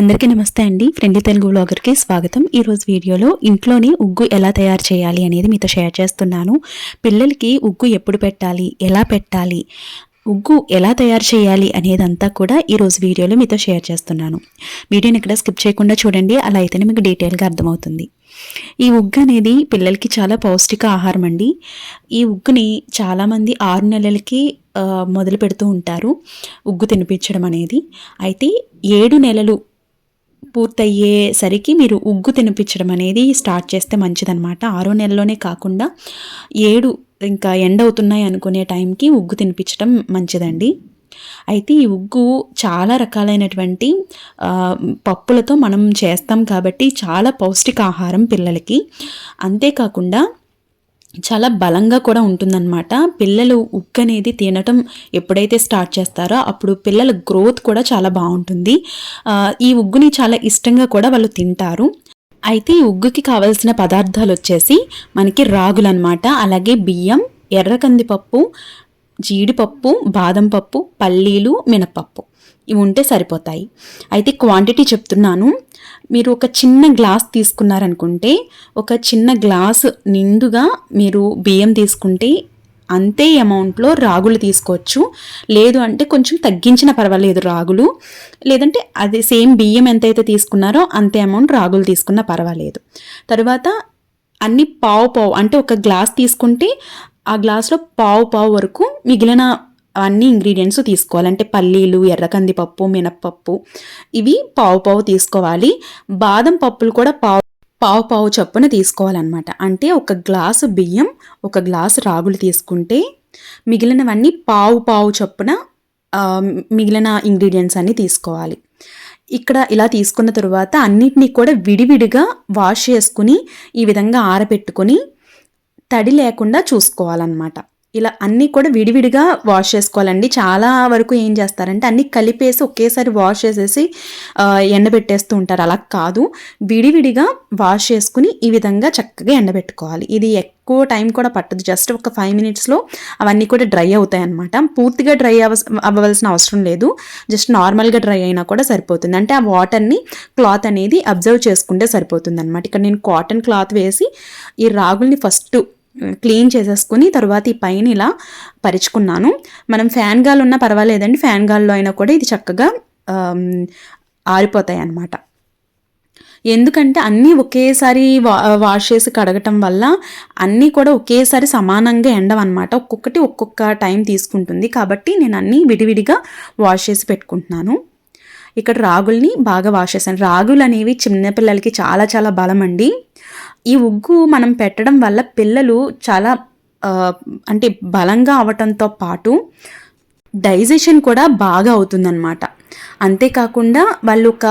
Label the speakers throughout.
Speaker 1: అందరికీ నమస్తే అండి. ఫ్రెండ్లీ తెలుగు బ్లాగర్కి స్వాగతం. ఈరోజు వీడియోలో ఇంట్లోనే ఉగ్గు ఎలా తయారు చేయాలి అనేది మీతో షేర్ చేస్తున్నాను. పిల్లలకి ఉగ్గు ఎప్పుడు పెట్టాలి? ఎలా పెట్టాలి? ఉగ్గు ఎలా తయారు చేయాలి అనేదంతా కూడా ఈరోజు వీడియోలో మీతో షేర్ చేస్తున్నాను. వీడియోని ఇక్కడ స్కిప్ చేయకుండా చూడండి. అలా అయితేనే మీకు డీటెయిల్గా అర్థమవుతుంది. ఈ ఉగ్గు అనేది పిల్లలకి చాలా పౌష్టిక ఆహారం అండి. ఈ ఉగ్గుని చాలామంది ఆరు నెలలకి మొదలు పెడుతూ ఉంటారు ఉగ్గు తినిపించడం అనేది. అయితే ఏడు నెలలు పూర్తయ్యేసరికి మీరు ఉగ్గు తినిపించడం అనేది స్టార్ట్ చేస్తే మంచిదన్నమాట. ఆరో నెలలోనే కాకుండా ఏడు ఇంకా ఎండ్ అవుతున్నాయి అనుకునే టైంకి ఉగ్గు తినిపించడం మంచిదండి. అయితే ఈ ఉగ్గు చాలా రకాలైనటువంటి పప్పులతో మనం చేస్తాం కాబట్టి చాలా పౌష్టికాహారం పిల్లలకి. అంతేకాకుండా చాలా బలంగా కూడా ఉంటుందన్నమాట. పిల్లలు ఉగ్గు అనేది తినటం ఎప్పుడైతే స్టార్ట్ చేస్తారో అప్పుడు పిల్లల గ్రోత్ కూడా చాలా బాగుంటుంది. ఈ ఉగ్గుని చాలా ఇష్టంగా కూడా వాళ్ళు తింటారు. అయితే ఈ ఉగ్గుకి కావాల్సిన పదార్థాలు వచ్చేసి మనకి రాగులు అనమాట అలాగే బియ్యం ఎర్ర కందిపప్పు జీడిపప్పు బాదం పప్పు పల్లీలు మినపప్పు ఇవి ఉంటే సరిపోతాయి. అయితే క్వాంటిటీ చెప్తున్నాను. మీరు ఒక చిన్న గ్లాస్ తీసుకున్నారనుకుంటే ఒక చిన్న గ్లాస్ నిండుగా మీరు బియ్యం తీసుకుంటే అంతే అమౌంట్లో రాగులు తీసుకోవచ్చు. లేదు అంటే కొంచెం తగ్గించిన పర్వాలేదు రాగులు. లేదంటే అది సేమ్ బియ్యం ఎంతైతే తీసుకున్నారో అంతే అమౌంట్ రాగులు తీసుకున్నా పర్వాలేదు. తర్వాత అన్ని పావు పావు అంటే ఒక గ్లాస్ తీసుకుంటే ఆ గ్లాస్లో పావు పావు వరకు మిగిలిన అన్ని ఇంగ్రీడియంట్స్ తీసుకోవాలి. అంటే పల్లీలు ఎర్ర కందిపప్పు మినప్పప్పు. ఇవి పావు పావు తీసుకోవాలి. బాదం పప్పులు కూడా పావు పావు పావు చొప్పున తీసుకోవాలన్నమాట. అంటే ఒక గ్లాసు బియ్యం ఒక గ్లాసు రాగులు తీసుకుంటే మిగిలినవన్నీ పావు పావు చొప్పున మిగిలిన ఇంగ్రీడియంట్స్ అన్ని తీసుకోవాలి. ఇక్కడ ఇలా తీసుకున్న తర్వాత అన్నిటినీ కూడా విడివిడిగా వాష్ చేసుకుని ఈ విధంగా ఆరబెట్టుకొని తడి లేకుండా చూసుకోవాలన్నమాట. ఇలా అన్నీ కూడా విడివిడిగా వాష్ చేసుకోవాలండి. చాలా వరకు ఏం చేస్తారంటే అన్నీ కలిపేసి ఒకేసారి వాష్ చేసేసి ఎండబెట్టేస్తూ ఉంటారు. అలా కాదు. విడివిడిగా వాష్ చేసుకుని ఈ విధంగా చక్కగా ఎండబెట్టుకోవాలి. ఇది ఎక్కువ టైం కూడా పట్టదు. జస్ట్ ఒక ఫైవ్ మినిట్స్లో అవన్నీ కూడా డ్రై అవుతాయి అనమాట పూర్తిగా డ్రై అవ అవ్వవలసిన అవసరం లేదు. జస్ట్ నార్మల్గా డ్రై అయినా కూడా సరిపోతుంది. అంటే ఆ వాటర్ని క్లాత్ అనేది అబ్జర్వ్ చేసుకుంటే సరిపోతుంది అనమాట ఇక్కడ నేను కాటన్ క్లాత్ వేసి ఈ రాగుల్ని ఫస్ట్ క్లీన్ చేసేసుకుని తర్వాత ఈ పైన ఇలా పరుచుకున్నాను. మనం ఫ్యాన్ గాలు ఉన్నా పర్వాలేదండి ఫ్యాన్ గాల్లో అయినా కూడా ఇది చక్కగా ఆరిపోతాయి అన్నమాట ఎందుకంటే అన్నీ ఒకేసారి వా వాష్ చేసి కడగటం వల్ల అన్నీ కూడా ఒకేసారి సమానంగా ఎండవన్నమాట. ఒక్కొక్కటి ఒక్కొక్క టైం తీసుకుంటుంది. కాబట్టి నేను అన్నీ విడివిడిగా వాష్ చేసి పెట్టుకుంటున్నాను. ఇక్కడ రాగుల్ని బాగా వాష్ చేశాను. రాగులు అనేవి చిన్నపిల్లలకి చాలా చాలా బలం అండి ఈ ఉగ్గు మనం పెట్టడం వల్ల పిల్లలు చాలా అంటే బలంగా అవటంతో పాటు డైజెషన్ కూడా బాగా అవుతుందన్నమాట. అంతేకాకుండా వాళ్ళు ఒక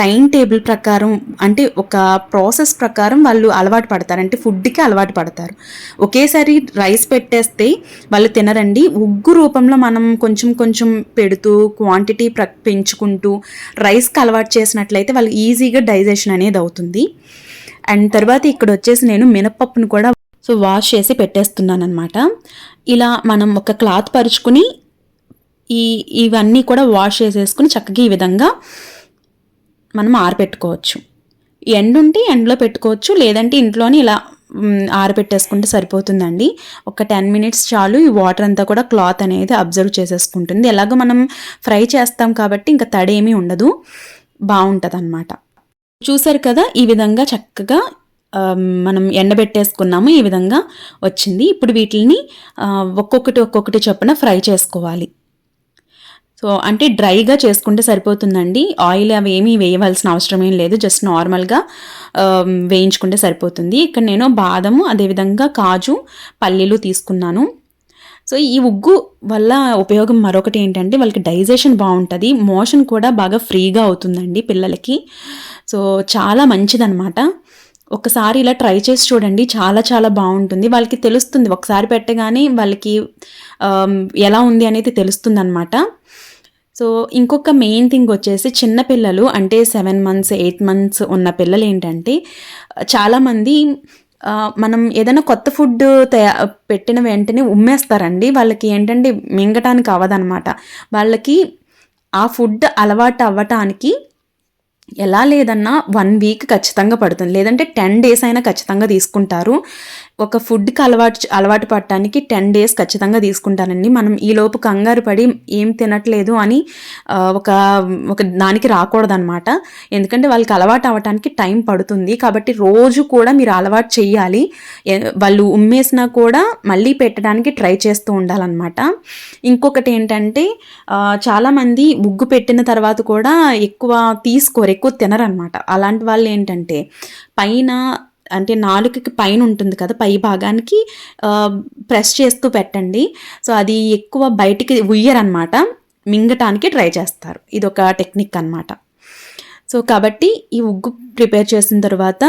Speaker 1: టైం టేబుల్ ప్రకారం అంటే ఒక ప్రాసెస్ ప్రకారం వాళ్ళు అలవాటు పడతారు. అంటే ఫుడ్కి అలవాటు పడతారు. ఒకేసారి రైస్ పెట్టేస్తే వాళ్ళు తినరండి. ఉగ్గు రూపంలో మనం కొంచెం కొంచెం పెడుతూ క్వాంటిటీ ప్ర పెంచుకుంటూ రైస్కి అలవాటు చేసినట్లయితే వాళ్ళు ఈజీగా డైజెషన్ అనేది అవుతుంది. అండ్ తర్వాత ఇక్కడ వచ్చేసి నేను మినపప్పును కూడా సో వాష్ చేసి పెట్టేస్తున్నాను అనమాట ఇలా మనం ఒక క్లాత్ పరుచుకుని ఈ ఇవన్నీ కూడా వాష్ చేసేసుకుని చక్కగా ఈ విధంగా మనం ఆరబెట్టుకోవచ్చు ఎండ ఉంటే ఎండలో పెట్టుకోవచ్చు లేదంటే ఇంట్లోనే ఇలా మ్, ఆరబెట్టేసుకుంటే సరిపోతుందండి. ఒక టెన్ మినిట్స్ చాలు ఈ వాటర్ అంతా కూడా క్లాత్ అనేది అబ్జర్వ్ చేసేసుకుంటుంది. ఎలాగో మనం ఫ్రై చేస్తాం కాబట్టి ఇంకా తడి ఏమీ ఉండదు. బాగుంటుంది అనమాట చూసారు కదా ఈ విధంగా చక్కగా మనం ఎండబెట్టేసుకున్నాము ఈ విధంగా వచ్చింది. ఇప్పుడు వీటిని ఒక్కొక్కటి ఒక్కొక్కటి చొప్పున ఫ్రై చేసుకోవాలి. సో అంటే డ్రైగా చేసుకుంటే సరిపోతుందండి. ఆయిల్ అవి ఏమీ వేయవలసిన అవసరం ఏం లేదు. జస్ట్ నార్మల్గా వేయించుకుంటే సరిపోతుంది. ఇక్కడ నేను బాదము అదేవిధంగా కాజు పల్లీలు తీసుకున్నాను. సో ఈ ఉగ్గు వల్ల ఉపయోగం మరొకటి ఏంటంటే వాళ్ళకి డైజెషన్ బాగుంటుంది మోషన్ కూడా బాగా ఫ్రీగా అవుతుందండి పిల్లలకి. సో చాలా మంచిదన్నమాట. ఒకసారి ఇలా ట్రై చేసి చూడండి చాలా చాలా బాగుంటుంది. వాళ్ళకి తెలుస్తుంది ఒకసారి పెట్టగానే వాళ్ళకి ఎలా ఉంది అనేది తెలుస్తుంది అనమాట సో ఇంకొక మెయిన్ థింగ్ వచ్చేసి చిన్న పిల్లలు అంటే సెవెన్ మంత్స్ ఎయిట్ మంత్స్ ఉన్న పిల్లలు ఏంటంటే చాలామంది మనం ఏదైనా కొత్త ఫుడ్ తయా పెట్టిన వెంటనే ఉమ్మేస్తారండి. వాళ్ళకి ఏంటంటే మింగటానికి అవ్వదనమాట వాళ్ళకి ఆ ఫుడ్ అలవాటు అవ్వటానికి ఎలా లేదన్నా వన్ వీక్ ఖచ్చితంగా పడుతుంది. లేదంటే టెన్ డేస్ అయినా ఖచ్చితంగా తీసుకుంటారు. ఒక ఫుడ్కి అలవాటు అలవాటు పడటానికి టెన్ డేస్ ఖచ్చితంగా తీసుకుంటానండి. మనం ఈలోపు కంగారు పడి ఏం తినట్లేదు అని ఒక ఒక దానికి రాకూడదనమాట ఎందుకంటే వాళ్ళకి అలవాటు అవ్వటానికి టైం పడుతుంది. కాబట్టి రోజు కూడా మీరు అలవాటు చేయాలి వాళ్ళు ఉమ్మేసినా కూడా మళ్ళీ పెట్టడానికి ట్రై చేస్తూ ఉండాలన్నమాట. ఇంకొకటి ఏంటంటే చాలామంది ముగ్గు పెట్టిన తర్వాత కూడా ఎక్కువ తీసుకోరు ఎక్కువ తినరనమాట అలాంటి వాళ్ళు ఏంటంటే పైన అంటే నాలుకకి పైన ఉంటుంది కదా పై భాగానికి ప్రెస్ చేస్తూ పెట్టండి. సో అది ఎక్కువ బయటికి ఉయ్యరనమాట మింగటానికి ట్రై చేస్తారు. ఇది ఒక టెక్నిక్ అన్నమాట. సో కాబట్టి ఈ ఉగ్గు ప్రిపేర్ చేసిన తర్వాత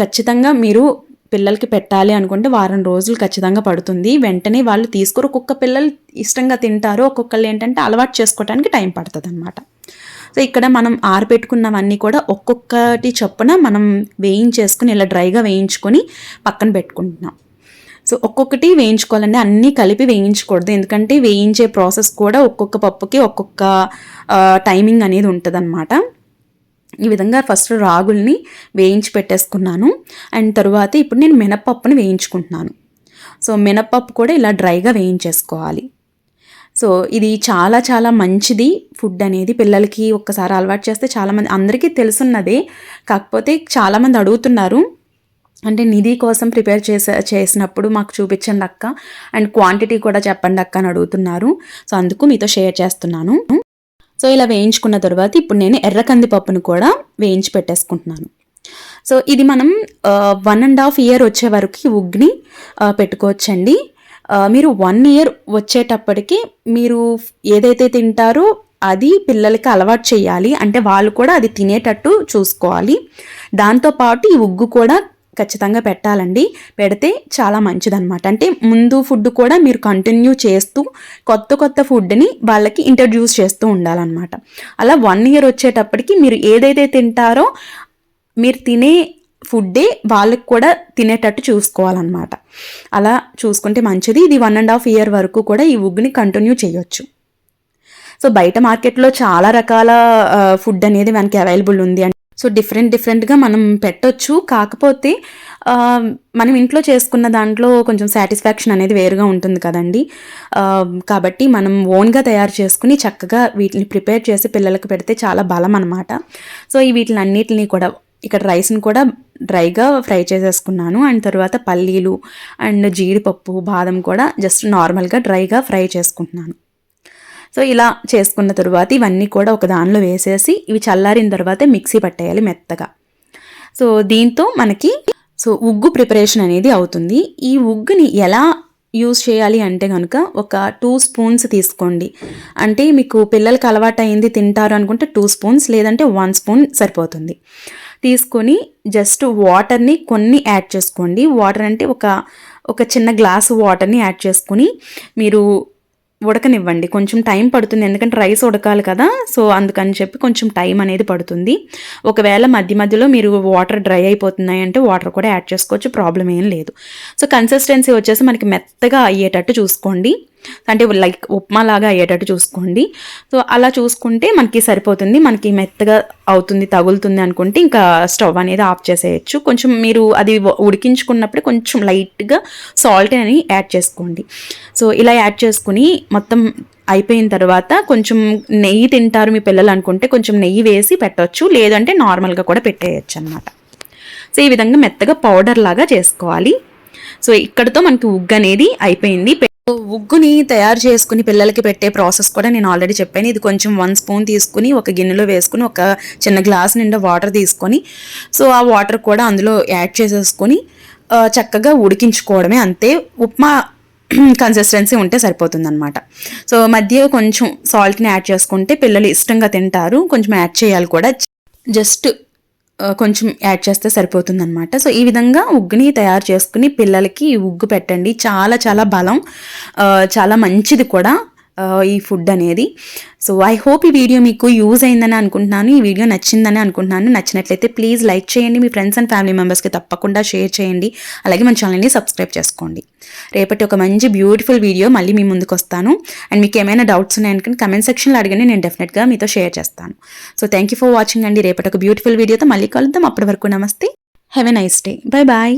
Speaker 1: ఖచ్చితంగా మీరు పిల్లలకి పెట్టాలి అనుకుంటే వారం రోజులు ఖచ్చితంగా పడుతుంది. వెంటనే వాళ్ళు తీసుకుని ఒక్కొక్క పిల్లలు ఇష్టంగా తింటారు. ఒక్కొక్కళ్ళు ఏంటంటే అలవాటు చేసుకోవడానికి టైం పడుతుంది అనమాట సో ఇక్కడ మనం ఆరబెట్టుకున్నవన్నీ కూడా ఒక్కొక్కటి చొప్పున మనం వేయించేసుకుని ఇలా డ్రైగా వేయించుకొని పక్కన పెట్టుకుంటున్నాం. సో ఒక్కొక్కటి వేయించుకోవాలండి. అన్నీ కలిపి వేయించకూడదు. ఎందుకంటే వేయించే ప్రాసెస్ కూడా ఒక్కొక్క పప్పుకి ఒక్కొక్క టైమింగ్ అనేది ఉంటుంది ఈ విధంగా ఫస్ట్ రాగుల్ని వేయించి పెట్టేసుకున్నాను. అండ్ తరువాత ఇప్పుడు నేను మినపప్పుని వేయించుకుంటున్నాను. సో మినపప్పు కూడా ఇలా డ్రైగా వేయించేసుకోవాలి. సో ఇది చాలా చాలా మంచిది. ఫుడ్ అనేది పిల్లలకి ఒక్కసారి అలవాటు చేస్తే చాలామంది అందరికీ తెలుసున్నదే. కాకపోతే చాలామంది అడుగుతున్నారు. అంటే నిధి కోసం ప్రిపేర్ చేసే చేసినప్పుడు మాకు చూపించండి అక్క. అండ్ క్వాంటిటీ కూడా చెప్పండి అక్క అని అడుగుతున్నారు. సో అందుకు మీతో షేర్ చేస్తున్నాను. సో ఇలా వేయించుకున్న తర్వాత ఇప్పుడు నేను ఎర్ర కందిపప్పును కూడా వేయించి పెట్టేసుకుంటున్నాను. సో ఇది మనం వన్ అండ్ హాఫ్ ఇయర్ వచ్చే వరకు ఉగ్ని పెట్టుకోవచ్చండి. మీరు వన్ ఇయర్ వచ్చేటప్పటికి మీరు ఏదైతే తింటారో అది పిల్లలకి అలవాటు చేయాలి. అంటే వాళ్ళు కూడా అది తినేటట్టు చూసుకోవాలి. దాంతోపాటు ఈ ఉగ్గు కూడా ఖచ్చితంగా పెట్టాలండి. పెడితే చాలా మంచిదన్నమాట. అంటే ముందు ఫుడ్ కూడా మీరు కంటిన్యూ చేస్తూ కొత్త కొత్త ఫుడ్ని వాళ్ళకి ఇంట్రడ్యూస్ చేస్తూ ఉండాలన్నమాట. అలా వన్ ఇయర్ వచ్చేటప్పటికి మీరు ఏదైతే తింటారో మీరు తినే ఫుడ్డే వాళ్ళకి కూడా తినేటట్టు చూసుకోవాలన్నమాట. అలా చూసుకుంటే మంచిది. ఇది వన్ అండ్ హాఫ్ ఇయర్ వరకు కూడా ఈ ఉగ్గుని కంటిన్యూ చేయొచ్చు. సో బయట మార్కెట్లో చాలా రకాల ఫుడ్ అనేది మనకి అవైలబుల్ ఉంది అంటే సో డిఫరెంట్ డిఫరెంట్గా మనం పెట్టొచ్చు. కాకపోతే మనం ఇంట్లో చేసుకున్న దాంట్లో కొంచెం సాటిస్ఫాక్షన్ అనేది వేరుగా ఉంటుంది కదండి. కాబట్టి మనం ఓన్గా తయారు చేసుకుని చక్కగా వీటిని ప్రిపేర్ చేసి పిల్లలకు పెడితే చాలా బలం అనమాట సో ఈ వీటిని అన్నిటిని కూడా ఇక్కడ రైస్ని కూడా డ్రైగా ఫ్రై చేసేసుకున్నాను. అండ్ తర్వాత పల్లీలు అండ్ జీడిపప్పు బాదం కూడా జస్ట్ నార్మల్గా డ్రైగా ఫ్రై చేసుకుంటున్నాను. సో ఇలా చేసుకున్న తరువాత ఇవన్నీ కూడా ఒక దానిలో వేసేసి ఇవి చల్లారిన తర్వాత మిక్సీ పట్టేయాలి మెత్తగా. సో దీంతో మనకి సో ఉగ్గు ప్రిపరేషన్ అనేది అవుతుంది. ఈ ఉగ్గుని ఎలా యూస్ చేయాలి అంటే కనుక ఒక టూ స్పూన్స్ తీసుకోండి. అంటే మీకు పిల్లలకి అలవాటు అయింది తింటారు అనుకుంటే టూ స్పూన్స్ లేదంటే వన్ స్పూన్ సరిపోతుంది. తీసుకొని జస్ట్ వాటర్ని కొన్ని యాడ్ చేసుకోండి. వాటర్ అంటే ఒక ఒక చిన్న గ్లాసు వాటర్ని యాడ్ చేసుకొని మీరు ఉడకనివ్వండి. కొంచెం టైం పడుతుంది. ఎందుకంటే రైస్ ఉడకాలి కదా. సో అందుకని చెప్పి కొంచెం టైం అనేది పడుతుంది. ఒకవేళ మధ్య మధ్యలో మీరు వాటర్ డ్రై అయిపోతున్నాయి అంటే వాటర్ కూడా యాడ్ చేసుకోవచ్చు. ప్రాబ్లం ఏం లేదు. సో కన్సిస్టెన్సీ వచ్చేసి మనకి మెత్తగా అయ్యేటట్టు చూసుకోండి. అంటే లైక్ ఉప్మా లాగా అయ్యేటట్టు చూసుకోండి. సో అలా చూసుకుంటే మనకి సరిపోతుంది. మనకి మెత్తగా అవుతుంది తగులుతుంది అనుకుంటే ఇంకా స్టవ్ అనేది ఆఫ్ చేసేయచ్చు. కొంచెం మీరు అది ఉడికించుకున్నప్పుడే కొంచెం లైట్గా సాల్ట్ అని యాడ్ చేసుకోండి. సో ఇలా యాడ్ చేసుకుని మొత్తం అయిపోయిన తర్వాత కొంచెం నెయ్యి తింటారు మీ పిల్లలు అనుకుంటే కొంచెం నెయ్యి వేసి పెట్టవచ్చు లేదంటే నార్మల్గా కూడా పెట్టేయచ్చు అనమాట సో ఈ విధంగా మెత్తగా పౌడర్ లాగా చేసుకోవాలి. సో ఇక్కడతో మనకి ఉగ్గు అనేది అయిపోయింది. ఉగ్గుని తయారు చేసుకుని పిల్లలకి పెట్టే ప్రాసెస్ కూడా నేను ఆల్రెడీ చెప్పాను. ఇది కొంచెం వన్ స్పూన్ తీసుకుని ఒక గిన్నెలో వేసుకుని ఒక చిన్న గ్లాస్ నిండా వాటర్ తీసుకొని సో ఆ వాటర్ కూడా అందులో యాడ్ చేసేసుకొని చక్కగా ఉడికించుకోవడమే అంతే. ఉప్మా కన్సిస్టెన్సీ ఉంటే సరిపోతుందన్నమాట. సో మధ్య కొంచెం సాల్ట్ని యాడ్ చేసుకుంటే పిల్లలు ఇష్టంగా తింటారు. కొంచెం యాడ్ చేయాలి కూడా. జస్ట్ కొంచెం యాడ్ చేస్తే సరిపోతుంది అనమాట సో ఈ విధంగా ఉగ్గుని తయారు చేసుకుని పిల్లలకి ఉగ్గు పెట్టండి. చాలా చాలా బలం చాలా మంచిది కూడా. ఈ ఫుడ్ అనేది. సో ఐ హోప్ ఈ వీడియో మీకు యూజ్ అయిందని అనుకుంటున్నాను ఈ వీడియో నచ్చిందని అనుకుంటున్నాను. నచ్చినట్లయితే ప్లీజ్ లైక్ చేయండి మీ ఫ్రెండ్స్ అండ్ ఫ్యామిలీ మెంబర్స్కి తప్పకుండా షేర్ చేయండి. అలాగే మన ఛానల్ని సబ్స్క్రైబ్ చేసుకోండి. రేపటి ఒక మంచి బ్యూటిఫుల్ వీడియో మళ్ళీ మీ ముందుకు వస్తాను. అండ్ మీకు ఏమైనా డౌట్స్ ఉన్నాయనుకుని కమెంట్ సెక్షన్లో అడగండి నేను డెఫినెట్గా మీతో షేర్ చేస్తాను. So thank you for watching అండి. రేపటి ఒక బ్యూటిఫుల్ వీడియోతో మళ్ళీ కలుద్దాం. అప్పటి వరకు నమస్తే. Have a nice day bye bye